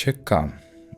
ЧК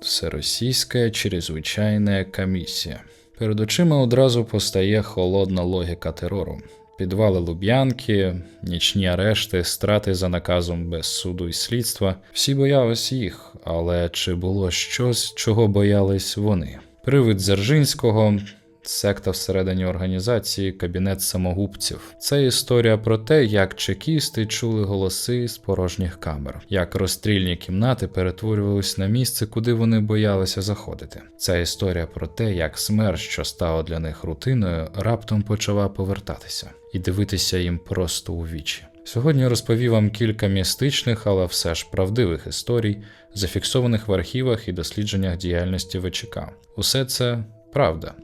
Всеросійська чрезвичайна комісія. Перед очима одразу постає холодна логіка терору. Підвали Луб'янки, нічні арешти, страти за наказом без суду і слідства. Всі боялись їх, але чи було щось, чого боялись вони? Привид Дзержинського, секта всередині організації, кабінет самогубців. Це історія про те, як чекісти чули голоси з порожніх камер, як розстрільні кімнати перетворювались на місце, куди вони боялися заходити. Це історія про те, як смерть, що стала для них рутиною, раптом почала повертатися і дивитися їм просто у вічі. Сьогодні розповів вам кілька містичних, але все ж правдивих історій, зафіксованих в архівах і дослідженнях діяльності ВЧК. Усе це правда.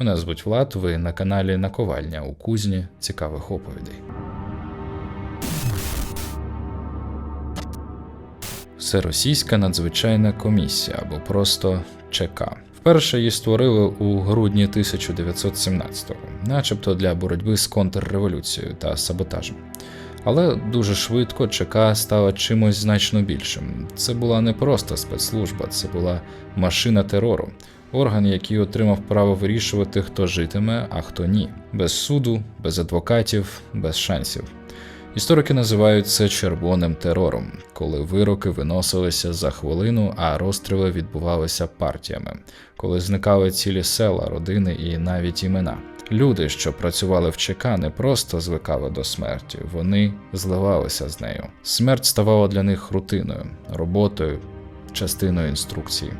Мене звуть Влад, ви на каналі Наковальня у кузні цікавих оповідей. Всеросійська надзвичайна комісія або просто ЧК. Вперше її створили у грудні 1917-го, начебто для боротьби з контрреволюцією та саботажем. Але дуже швидко ЧК стала чимось значно більшим. Це була не просто спецслужба, це була машина терору, орган, який отримав право вирішувати, хто житиме, а хто ні, без суду, без адвокатів, без шансів. Історики називають це червоним терором, коли вироки виносилися за хвилину, а розстріли відбувалися партіями, коли зникали цілі села, родини і навіть імена. Люди, що працювали в ЧК, не просто звикали до смерті, вони зливалися з нею. Смерть ставала для них рутиною, роботою, частиною інструкції.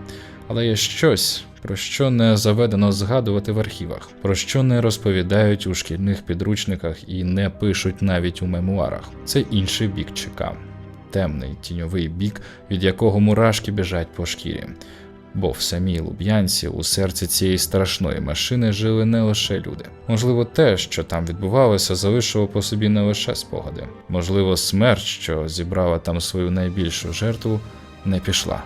Але є щось, про що не заведено згадувати в архівах, про що не розповідають у шкільних підручниках і не пишуть навіть у мемуарах. Це інший бік ЧК. темний тіньовий бік, від якого мурашки біжать по шкірі. Бо в самій Луб'янці у серці цієї страшної машини жили не лише люди. Можливо, те, що там відбувалося, залишило по собі не лише спогади. Можливо, смерть, що зібрала там свою найбільшу жертву, не пішла.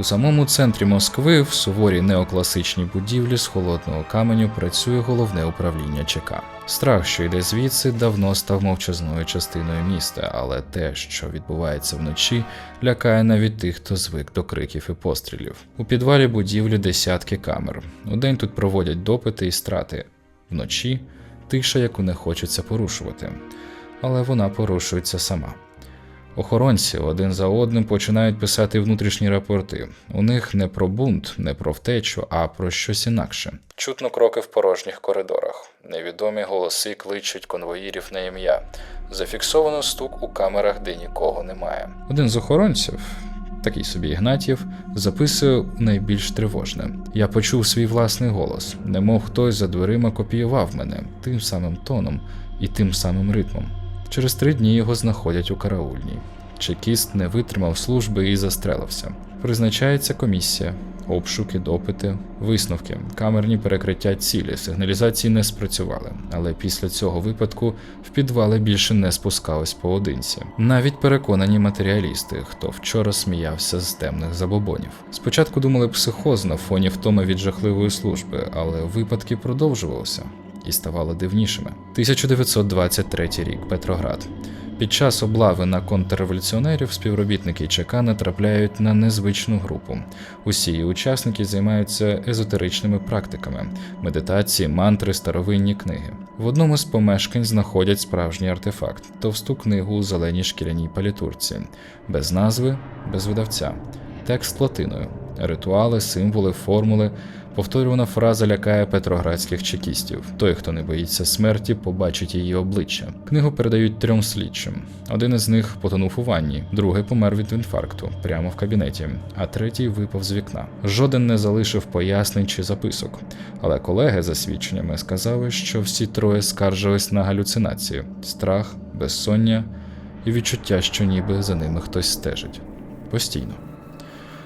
У самому центрі Москви, в суворій неокласичній будівлі з холодного каменю, працює головне управління ЧК. Страх, що йде звідси, давно став мовчазною частиною міста, але те, що відбувається вночі, лякає навіть тих, хто звик до криків і пострілів. У підвалі будівлі десятки камер. Удень тут проводять допити і страти. Вночі тиша, яку не хочеться порушувати. Але вона порушується сама. Охоронці один за одним починають писати внутрішні рапорти. У них не про бунт, не про втечу, а про щось інакше. Чутно кроки в порожніх коридорах. Невідомі голоси кличуть конвоїрів на ім'я. Зафіксовано стук у камерах, де нікого немає. Один з охоронців, такий собі Ігнатів, записує найбільш тривожне. Я почув свій власний голос, немов хтось за дверима копіював мене тим самим тоном і тим самим ритмом. Через три дні його знаходять у караульній. Чекіст не витримав служби і застрелився. Призначається комісія, обшуки, допити, висновки, камерні перекриття цілі, сигналізації не спрацювали, але після цього випадку в підвали більше не спускались поодинці. Навіть переконані матеріалісти, хто вчора сміявся з темних забобонів. Спочатку думали психоз на фоні втоми від жахливої служби, але випадки продовжувалися і ставали дивнішими. 1923 рік Петроград. Під час облави на контрреволюціонерів співробітники ЧК натрапляють на незвичну групу. Усі її учасники займаються езотеричними практиками, медитації, мантри, старовинні книги. В одному з помешкань знаходять справжній артефакт товсту книгу у зеленій шкіряній палітурці, без назви, без видавця, текст латиною, ритуали, символи, формули. Повторювана фраза лякає петроградських чекістів. Той, хто не боїться смерті, побачить її обличчя. Книгу передають трьом слідчим. Один із них потонув у ванні, другий помер від інфаркту прямо в кабінеті, а третій випав з вікна. Жоден не залишив пояснень чи записок. Але колеги за свідченнями сказали, що всі троє скаржились на галюцинації, страх, безсоння і відчуття, що ніби за ними хтось стежить. Постійно.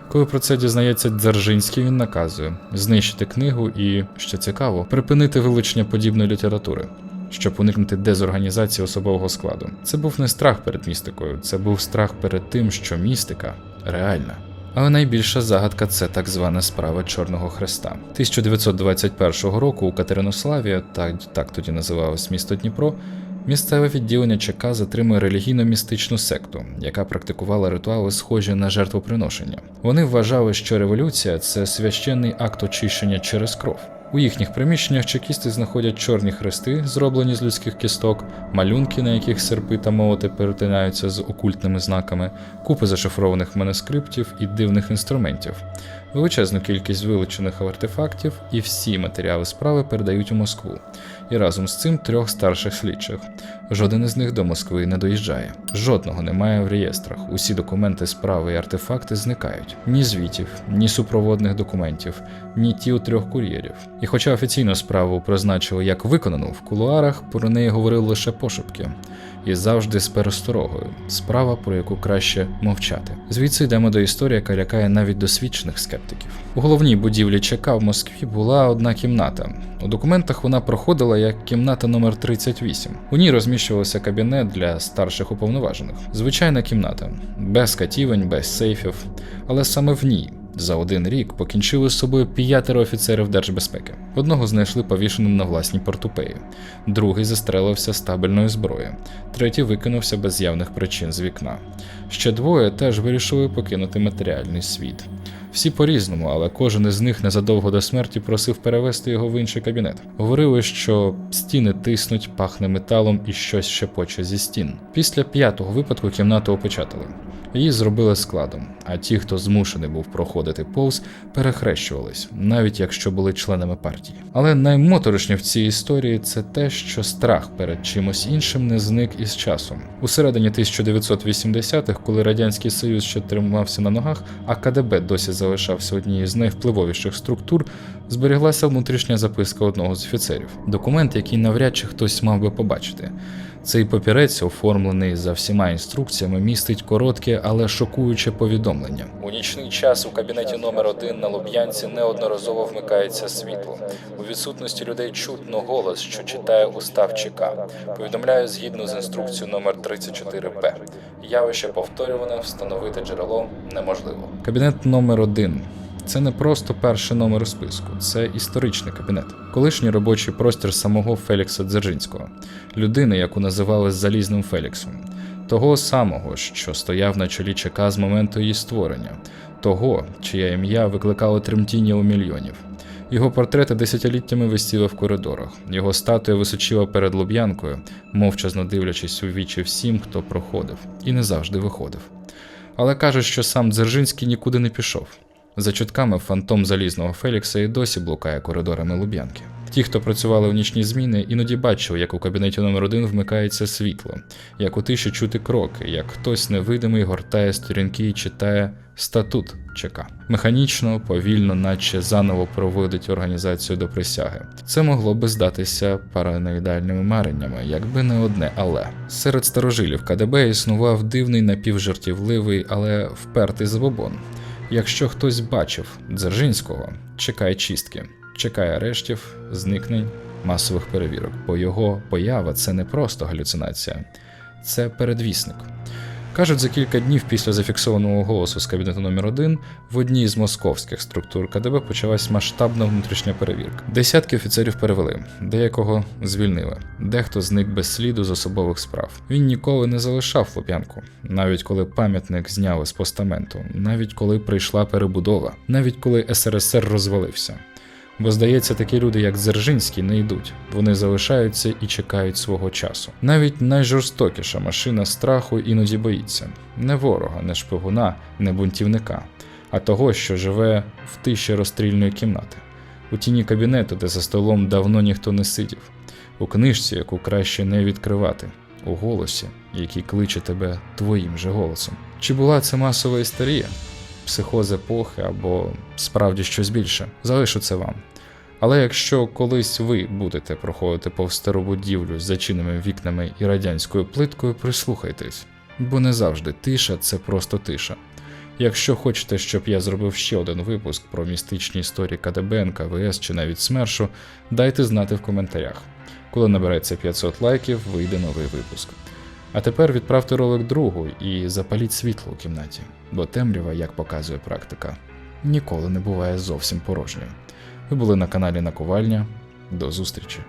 Коли про це дізнається Дзержинський, він наказує знищити книгу і, що цікаво, припинити вилучення подібної літератури, щоб уникнути дезорганізації особового складу. Це був не страх перед містикою, це був страх перед тим, що містика реальна. Але найбільша загадка це так звана справа Чорного Хреста. 1921 року у Катеринославі, так, так тоді називалось місто Дніпро, Місцеве відділення ЧК затримує релігійно-містичну секту, яка практикувала ритуали, схожі на жертвоприношення. Вони вважали, що революція це священний акт очищення через кров. У їхніх приміщеннях чекісти знаходять чорні хрести, зроблені з людських кісток, малюнки, на яких серпи та молоти перетинаються з окультними знаками, купи зашифрованих манускриптів і дивних інструментів, величезну кількість вилучених артефактів, і всі матеріали справи передають у Москву. І разом з цим трьох старших слідчих. Жоден із них до Москви не доїжджає. Жодного немає в реєстрах. Усі документи справи і артефакти зникають. Ні звітів, ні супроводних документів, ні тіл трьох кур'єрів. І хоча офіційно справу призначили як виконану, в кулуарах про неї говорили лише пошепки. І завжди з пересторогою. Справа, про яку краще мовчати. Звідси йдемо до історії, яка лякає навіть досвідчених скептиків. У головній будівлі ЧК в Москві була одна кімната. У документах вона проходила як кімната номер 38. У ній розміщувався кабінет для старших уповноважених. Звичайна кімната, без катівень, без сейфів, але саме в ній. За один рік покінчили з собою п'ятеро офіцерів держбезпеки. Одного знайшли повішеним на власній портупеї, другий застрелився з табельної зброї, третій викинувся без явних причин з вікна. Ще двоє теж вирішили покинути матеріальний світ. Всі по-різному, але кожен із них незадовго до смерті просив перевести його в інший кабінет. Говорили, що стіни тиснуть, пахне металом і щось шепоче зі стін. Після п'ятого випадку кімнату опечатали. Її зробили складом, а ті, хто змушений був проходити повз, перехрещувались, навіть якщо були членами партії. Але наймоторишне в цій історії це те, що страх перед чимось іншим не зник із часом. У середині 1980-х, коли радянський союз ще тримався на ногах, а КДБ досі залишався однією з найвпливовіших структур, зберіглася внутрішня записка одного з офіцерів. Документ, який навряд чи хтось мав би побачити. Цей папірець, оформлений за всіма інструкціями, містить коротке, але шокуюче повідомлення. У нічний час у кабінеті номер 1 на Луб'янці неодноразово вмикається світло. У відсутності людей чутно голос, що читає устав ЧК. Повідомляю згідно з інструкцією номер 34Б. Явище повторюване, встановити джерело неможливо. Кабінет номер 1 це не просто перший номер у списку, це історичний кабінет, колишній робочий простір самого Фелікса Дзержинського, людини, яку називали Залізним Феліксом, того самого, що стояв на чолі ЧК з моменту її створення, того, чиє ім'я викликало тремтіння у мільйонів. Його портрети десятиліттями висіли в коридорах, його статуя височила перед Луб'янкою, мовчазно дивлячись у вічі всім, хто проходив, і не завжди виходив. Але кажуть, що сам Дзержинський нікуди не пішов. За чутками фантом залізного Фелікса і досі блукає коридорами Луб'янки. Ті, хто працювали в нічні зміни, іноді бачили, як у кабінеті номер 1 вмикається світло, як у тиші чути кроки, як хтось невидимий гортає сторінки і читає статут ЧК. Механічно, повільно, наче заново проводить організацію до присяги. Це могло би здатися параноїдальними мареннями, якби не одне але. Серед старожилів КДБ існував дивний напівжартівливий, але впертий забобон. Якщо хтось бачив Дзержинського, чекає чистки, чекає арештів, зникнень, масових перевірок, бо його поява це не просто галюцинація, це передвісник. Кажуть, за кілька днів після зафіксованого голосу з кабінету номер 1 в одній з московських структур КДБ почалась масштабна внутрішня перевірка. Десятки офіцерів перевели, деякого звільнили, дехто зник без сліду з особових справ. Він ніколи не залишав Лоп'янку, навіть коли пам'ятник зняли з постаменту, навіть коли прийшла перебудова, навіть коли СРСР розвалився. Бо, здається, такі люди, як Дзержинський, не йдуть. Вони залишаються і чекають свого часу. Навіть найжорстокіша машина страху іноді боїться не ворога, не шпигуна, не бунтівника, а того, що живе в тиші розстрільної кімнати, у тіні кабінету, де за столом давно ніхто не сидів, у книжці, яку краще не відкривати, у голосі, який кличе тебе твоїм же голосом. Чи була це масова історія? Психоз епохи або справді щось більше. Залишу це вам. Але якщо колись ви будете проходити повз стару будівлю з зачиненими вікнами і радянською плиткою, прислухайтесь, бо не завжди тиша це просто тиша. Якщо хочете, щоб я зробив ще один випуск про містичні історії КДБ, НКВС чи навіть СМЕРШу, дайте знати в коментарях. Коли набереться 500 лайків, вийде новий випуск. А тепер відправте ролик другу і запаліть світло у кімнаті, бо темрява, як показує практика, ніколи не буває зовсім порожньою. Ви були на каналі Наковальня. До зустрічі!